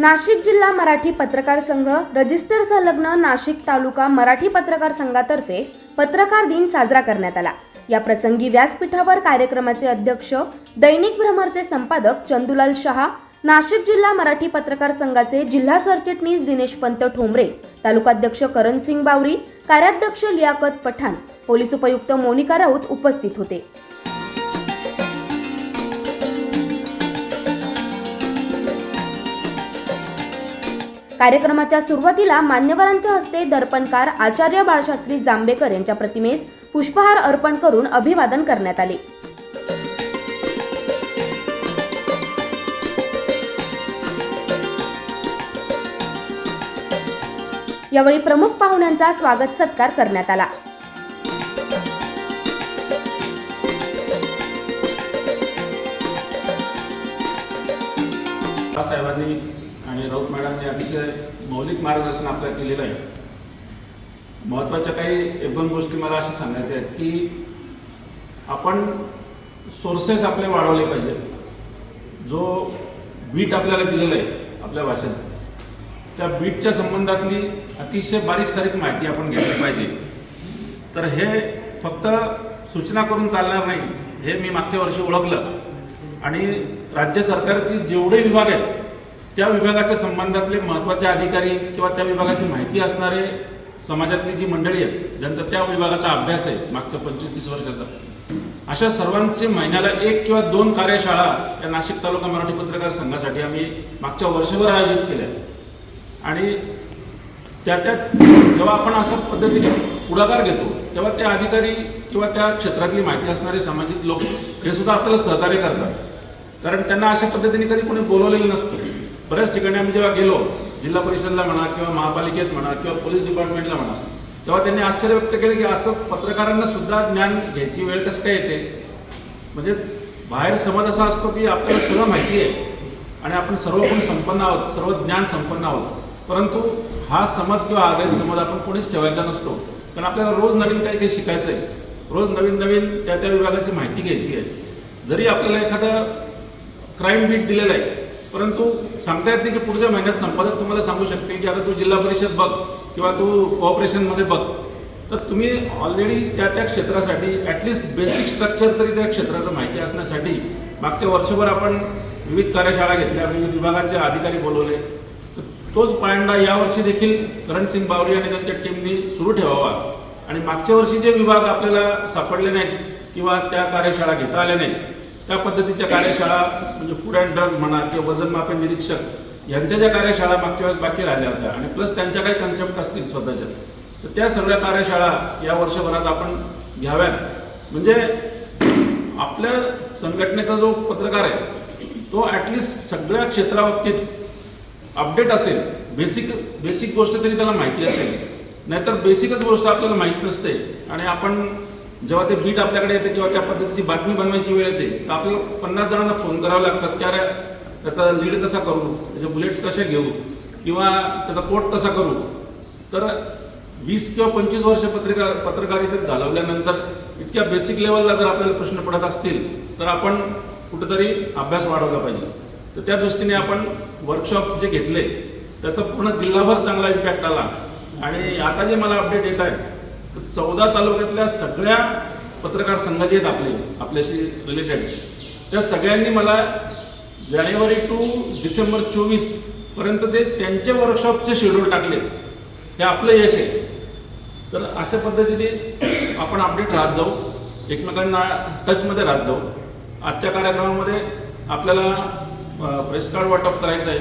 नाशिक जिल्हा मराठी पत्रकार संघ रजिस्टर संलग्न नाशिक तालुका मराठी पत्रकार संघातर्फे पत्रकार दिन साजरा करण्यात आला. या प्रसंगी व्यासपीठावर कार्यक्रमाचे अध्यक्ष दैनिक भ्रमरचे संपादक चंदुलाल शहा नाशिक जिल्हा मराठी पत्रकार संघाचे जिल्हा सरचिटणीस दिनेश पंत ठोंबरे तालुकाध्यक्ष करणसिंग बावरी कार्याध्यक्ष लियाकत पठाण पोलीस उपयुक्त मोनिका राऊत उपस्थित होते. कार्यक्रमाच्या सुरुवातीला मान्यवरांच्या हस्ते दर्पणकार आचार्य बाळशास्त्री जांभेकर यांच्या प्रतिमेस पुष्पहार अर्पण करून अभिवादन करण्यात आले. यावेळी प्रमुख पाहुण्यांचा स्वागत सत्कार करण्यात आला. साहेबांनी आणि राऊत मॅडमने अतिशय मौलिक मार्गदर्शन आपल्याला केलेलं आहे. महत्त्वाच्या काही एक दोन गोष्टी मला अशा सांगायच्या आहेत की आपण सोर्सेस आपले वाढवले पाहिजे. जो बीट आपल्याला दिलेला आहे आपल्या भाषेत त्या बीटच्या संबंधातली अतिशय बारीक सारीक माहिती आपण घेतली पाहिजे. तर हे फक्त सूचना करून चालणार नाही हे मी मागच्या वर्षी ओळखलं. आणि राज्य सरकारचे जेवढे विभाग आहेत त्या विभागाच्या संबंधातले महत्त्वाचे अधिकारी किंवा त्या विभागाची माहिती असणारे समाजातली जी मंडळी आहेत ज्यांचा त्या विभागाचा अभ्यास आहे मागच्या पंचवीस तीस वर्षाचा अशा सर्वांचे महिन्याला एक किंवा दोन कार्यशाळा या नाशिक तालुका मराठी पत्रकार संघासाठी आम्ही मागच्या वर्षभर आयोजित केल्या. आणि त्या त्या जेव्हा आपण अशा पद्धतीने पुढाकार घेतो तेव्हा त्या अधिकारी किंवा त्या क्षेत्रातली माहिती असणारे सामाजिक लोक हे सुद्धा आपल्याला सहकार्य करतात. कारण त्यांना अशा पद्धतीने कधी कोणी बोलवलेलं नसतं. बऱ्याच ठिकाणी आम्ही जेव्हा गेलो जिल्हा परिषदला म्हणा किंवा महापालिकेत म्हणा किंवा पोलीस डिपार्टमेंटला म्हणा तेव्हा त्यांनी आश्चर्य व्यक्त केलं की असं पत्रकारांना सुद्धा ज्ञान घ्यायची वेळ कसं काय येते? म्हणजे बाहेर समज असा असतो की आपल्याला सगळं माहिती आहे आणि आपण सर्व पण संपन्न आहोत सर्व ज्ञान संपन्न आहोत. परंतु हा समज किंवा हा गैरसमज आपण कोणीच ठेवायचा नसतो. कारण आपल्याला रोज नवीन काही काही शिकायचं आहे रोज नवीन नवीन त्या त्या विभागाची माहिती घ्यायची आहे. जरी आपल्याला एखादं क्राईम बीट दिलेलं आहे परंतु सांगता येत नाही की पुढच्या महिन्यात संपादक तुम्हाला सांगू शकतील की आता तू जिल्हा परिषद बघ किंवा तू कोऑपरेशनमध्ये बघ. तर तुम्ही ऑलरेडी त्या त्या क्षेत्रासाठी ॲटलिस्ट बेसिक स्ट्रक्चर तरी त्या क्षेत्राचं माहिती असण्यासाठी मागच्या वर्षभर आपण विविध कार्यशाळा घेतल्या विविध विभागांचे अधिकारी बोलवले. तर तोच पायंडा यावर्षी देखील करणसिंग बावरी आणि त्यांच्या टीमनी सुरू ठेवावा. आणि मागच्या वर्षी जे विभाग आपल्याला सापडले नाहीत किंवा त्या कार्यशाळा घेता आल्या नाहीत त्या पद्धतीच्या कार्यशाळा म्हणजे फूड अँड ड्रग्ज म्हणा किंवा वजनमापन निरीक्षक यांच्या ज्या कार्यशाळा मागच्या वेळेस बाकी राहिल्या होत्या आणि प्लस त्यांच्या काही कन्सेप्ट असतील स्वतःच्या तर त्या सगळ्या कार्यशाळा या वर्षभरात आपण घ्याव्यात. म्हणजे आपल्या संघटनेचा जो पत्रकार आहे तो ॲटलिस्ट सगळ्या क्षेत्राबाबतीत अपडेट असेल. बेसिक बेसिक गोष्ट तरी त्याला माहिती असेल. नाहीतर बेसिकच गोष्ट आपल्याला माहीत नसते आणि आपण जेव्हा ते बीट आपल्याकडे येते किंवा त्या पद्धतीची बातमी बनवायची वेळ येते तर आपल्याला पन्नास जणांना फोन करावे लागतात की अरे त्याचा लीड कसा करू? त्याचे बुलेट्स कसे घेऊ? किंवा त्याचा कोट कसा करू? तर वीस किंवा पंचवीस वर्ष पत्रिका पत्रकारितेत घालवल्यानंतर इतक्या बेसिक लेवलला जर आपल्याला प्रश्न पडत असतील तर आपण कुठेतरी अभ्यास वाढवला पाहिजे. तर त्या दृष्टीने आपण वर्कशॉप्स जे घेतले त्याचा पूर्ण जिल्हाभर चांगला इम्पॅक्ट आला. आणि आता जे मला अपडेट येत आहे तर चौदा तालुक्यातल्या सगळ्या पत्रकार संघाचे आहेत आपले आपल्याशी रिलेटेड त्या सगळ्यांनी मला जानेवारी टू डिसेंबर चोवीसपर्यंत ते त्यांचे वर्कशॉपचे शेड्यूल टाकले. हे आपलं यश आहे. तर अशा पद्धतीने आपण अपडेट राहत जाऊ. एकमेकांना टचमध्ये राहत जाऊ. आजच्या कार्यक्रमामध्ये आपल्याला प्रेस कार्ड वाटप करायचं आहे.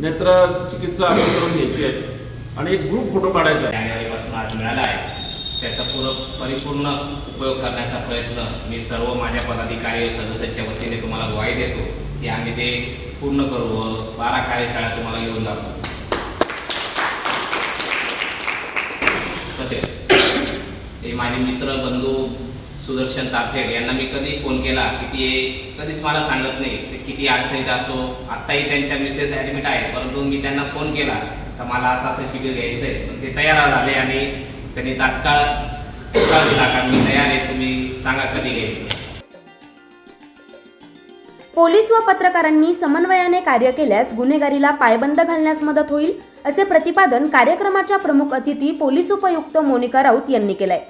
नेत्र चिकित्सा करून घ्यायची आहे. आणि एक ग्रुप फोटो काढायचा आहे. त्याचा पूर्ण परिपूर्ण उपयोग करण्याचा प्रयत्न मी सर्व माझ्या पदाधिकारी सदस्यांच्या वतीने तुम्हाला ग्वाही देतो की आम्ही ते पूर्ण करू व बारा कार्यशाळा तुम्हाला घेऊन जातो तसेच माझे मित्र बंधू सुदर्शन ताथेड यांना मी कधी फोन केला की ते कधीच मला सांगत नाही ते किती अडचणीत असो आत्ताही त्यांच्या मिसेस ॲडमिट आहे परंतु मी त्यांना फोन केला तर मला असं असं शिबिर घ्यायचं आहे पण ते तयार झाले आणि त्यांनी तात्काळ दिला का मी तयार आहे तुम्ही सांगा कधी घ्यायचं पोलीस व पत्रकारांनी समन्वयाने कार्य केल्यास गुन्हेगारीला पायबंद घालण्यास मदत होईल असे प्रतिपादन कार्यक्रमाच्या प्रमुख अतिथी पोलीस उपयुक्त मोनिका राऊत यांनी केलंय.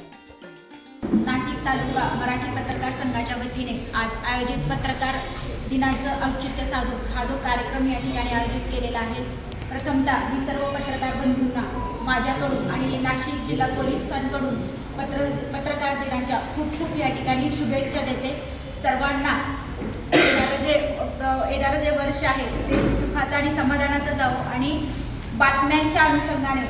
नाशिक तालुका मराठी पत्रकार संघाच्या वतीने आज आयोजित पत्रकार दिनाचं औचित्य साधून हा जो कार्यक्रम या ठिकाणी आयोजित केलेला आहे प्रथमतः मी सर्व पत्रकार बंधूंना माझ्याकडून आणि नाशिक जिल्हा पोलिसांकडून पत्र पत्रकार दिनाच्या खूप खूप या ठिकाणी शुभेच्छा देते. सर्वांना येणारं जे येणारं जे वर्ष आहे ते सुखाचं आणि समाधानाचं जावं आणि बातम्यांच्या अनुषंगाने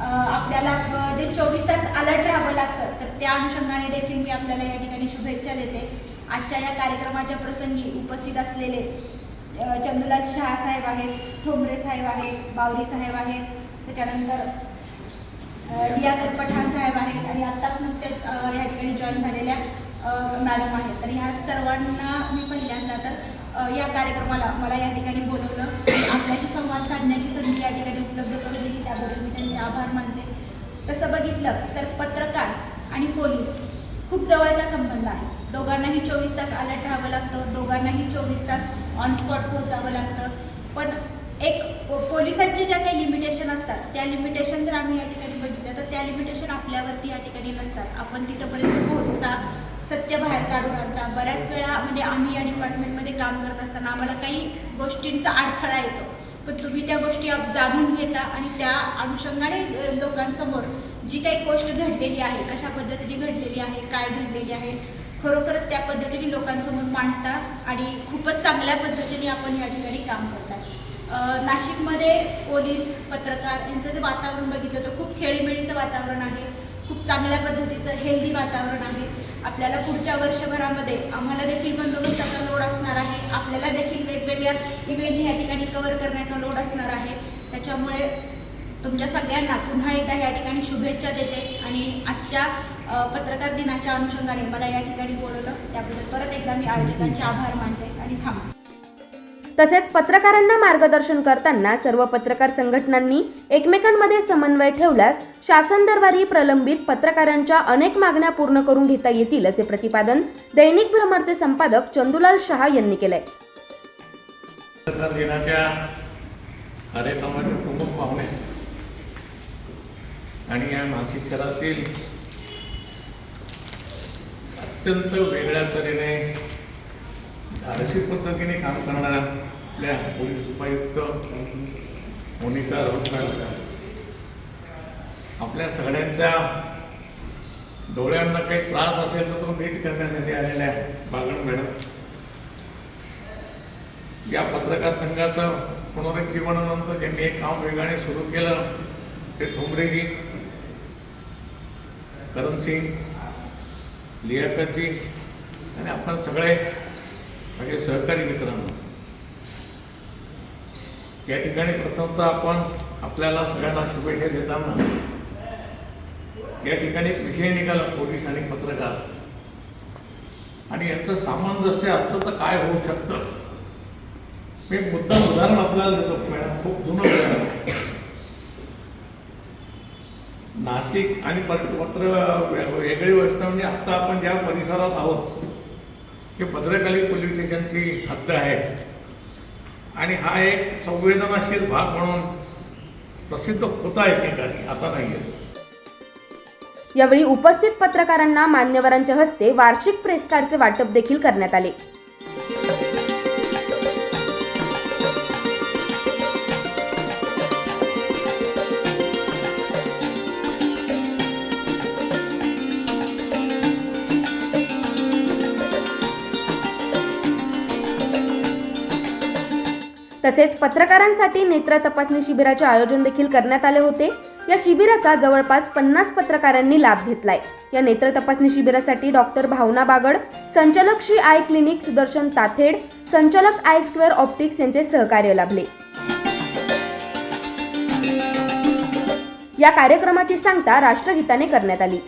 आपल्याला जे चोवीस तास अलर्ट राहावं लागतं तर त्या अनुषंगाने देखील मी आपल्याला या ठिकाणी शुभेच्छा देते. आजच्या या कार्यक्रमाच्या प्रसंगी उपस्थित असलेले चंदुलाल शहा साहेब आहेत ठोंबरे साहेब आहेत बावरी साहेब आहेत. त्याच्यानंतर लियाकत पठाण साहेब आहेत आणि आत्ताच नुकतेच या ठिकाणी जॉईन झालेल्या मॅडम आहेत. तर ह्या सर्वांना मी पहिल्यांदा तर या कार्यक्रमाला मला या ठिकाणी बोलवलं. आपल्याशी संवाद साधण्याची संधी या ठिकाणी उपलब्ध करून दिली. त्याबद्दल मी त्यांचे आभार मानते. तसं बघितलं तर पत्रकार आणि पोलीस खूप जवळचा संबंध आहे. दोघांनाही चोवीस तास अलर्ट राहावं लागतं. दोघांनाही चोवीस तास ऑन स्पॉट पोहोचावं लागतं. पण एक पोलिसांचे ज्या काही लिमिटेशन असतात त्या लिमिटेशन जर आम्ही या ठिकाणी बघितलं तर त्या लिमिटेशन आपल्यावरती या ठिकाणी नसतात. आपण तिथंपर्यंत पोहोचता सत्य बाहेर काढून आणता. बऱ्याच वेळा म्हणजे आम्ही या डिपार्टमेंटमध्ये काम करत असताना आम्हाला काही गोष्टींचा अडथळा येतो. पण तुम्ही त्या गोष्टी जाणून घेता आणि त्या अनुषंगाने लोकांसमोर जी काही गोष्ट घडलेली आहे कशा पद्धतीने घडलेली आहे काय घडलेली आहे खरोखरच त्या पद्धतीने लोकांसमोर मांडता आणि खूपच चांगल्या पद्धतीने आपण या ठिकाणी काम करतात. नाशिकमध्ये पोलीस पत्रकार यांचं जे वातावरण बघितलं तर खूप खेळीमेळीचं वातावरण आहे खूप चांगल्या पद्धतीचं हेल्दी वातावरण आहे. आपल्याला पुढच्या वर्षभरामध्ये आम्हाला देखील बंदोबस्ताचा लोड असणार आहे. आपल्याला देखील वेगवेगळ्या इव्हेंट या ठिकाणी कव्हर करण्याचा लोड असणार आहे. त्याच्यामुळे तुमच्या सगळ्यांना पुन्हा एकदा या ठिकाणी शुभेच्छा देते आणि आजच्या पत्रकार दिनाच्या अनुषंगाने मला या ठिकाणी बोलवलं. त्याबद्दल परत एकदा मी आयोजकांचे आभार मानते आणि थांबते. तसेच पत्रकारांना मार्गदर्शन करताना सर्व पत्रकार संघटनांनी एकमेकांमध्ये समन्वय ठेवल्यास शासन दरबारी प्रलंबित पत्रकारांच्या अनेक मागण्या पूर्ण करून घेता येतील असे प्रतिपादन दैनिक भ्रमरचे संपादक चंदुलाल शहा यांनी केलंय. पत्रकार दिनाच्या कार्यक्रमाचे प्रमुख पाहुणे आणि या नाशिक शहरातील अत्यंत वेगळ्या तऱ्हेने धाडसी पद्धतीने काम करणाऱ्या आपल्या पोलीस उपायुक्त मोनिका राऊत आपल्या सगळ्यांच्या डोळ्यांना काही त्रास असेल तर तो नीट करण्यासाठी आलेल्या बागण मॅडम. या पत्रकार संघाचं पुनरुज्जीवनानंतर ज्यांनी एक काम वेगाने सुरू केलं ते ठोंबरेजी करण सिंग लियाकतजी आणि आपण सगळे माझे सहकारी मित्रांनो. या ठिकाणी प्रथमतः आपण आपल्याला सगळ्यांना शुभेच्छा देताना या ठिकाणी विषय निघाला पोलीस आणि पत्रकार. आणि यांचं सामंजस्य असतं तर काय होऊ शकतं? मी मुद्दा उदाहरण आपल्याला देतो मॅडम. खूप जुनं उदाहरण आहे. नाशिक आणि पत्र वेगळी गोष्ट म्हणजे आत्ता आपण ज्या परिसरात आहोत. हे भद्रकाली पोलीस स्टेशनची हद्द आहे. आणि हा एक संवेदनाशील भाग म्हणून प्रसिद्ध होता एकेकाली आता नाही आहे यावेळी उपस्थित पत्रकारांना मान्यवरांच्या हस्ते वार्षिक प्रेस कार्डचे वाटप देखील करण्यात आले. तसेच पत्रकारांसाठी नेत्र तपासणी शिबिराचे आयोजन देखील करण्यात आले होते. या शिबिराचा जवळपास पन्नास पत्रकारांनी लाभ घेतलाय. या नेत्र तपासणी शिबिरासाठी डॉक्टर भावना बागड संचालक श्री आय क्लिनिक सुदर्शन ताथेड संचालक आय स्क्वेअर ऑप्टिक्स यांचे सहकार्य लाभले. या कार्यक्रमाची सांगता राष्ट्रगीताने करण्यात आली.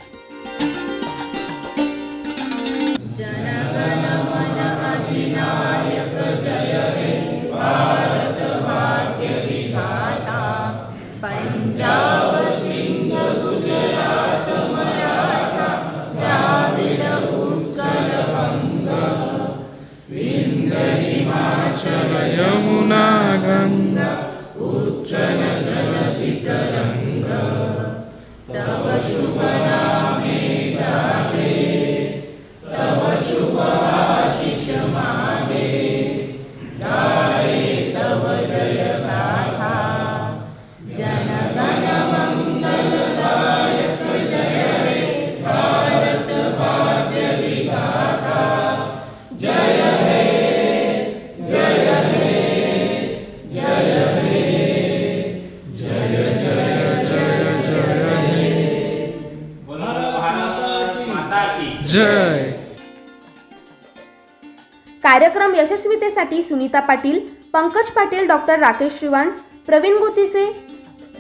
कार्यक्रम यशस्वीतेसाठी सुनीता पाटील पंकज पाटील डॉक्टर राकेश श्रीवांस प्रवीण गोतीसे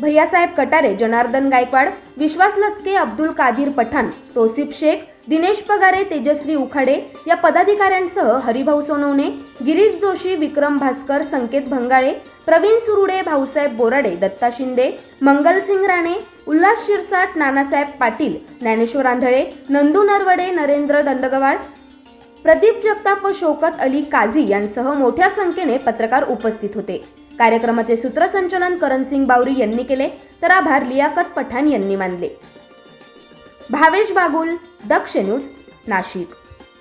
भैयासाहेब कटारे जनार्दन गायकवाड विश्वास लचके अब्दुल कादिर पठाण तोसिफ शेख दिनेश पगारे तेजश्री उखाडे या पदाधिकाऱ्यांसह हरिभाऊ सोनवणे गिरीश जोशी विक्रम भास्कर संकेत भंगाळे प्रवीण सुरुडे भाऊसाहेब बोराडे दत्ता शिंदे मंगलसिंग राणे उल्हास शिरसाट नानासाहेब पाटील ज्ञानेश्वर आंधळे नंदू नरवडे नरेंद्र दंडगवाड प्रदीप जगताप व शोकत अली काझी यांसह मोठ्या संख्येने पत्रकार उपस्थित होते. कार्यक्रमाचे सूत्रसंचलन करणसिंग बावरी यांनी केले तर आभार लियाकत पठाण यांनी मानले. भावेश बागुल दक्ष न्यूज नाशिक.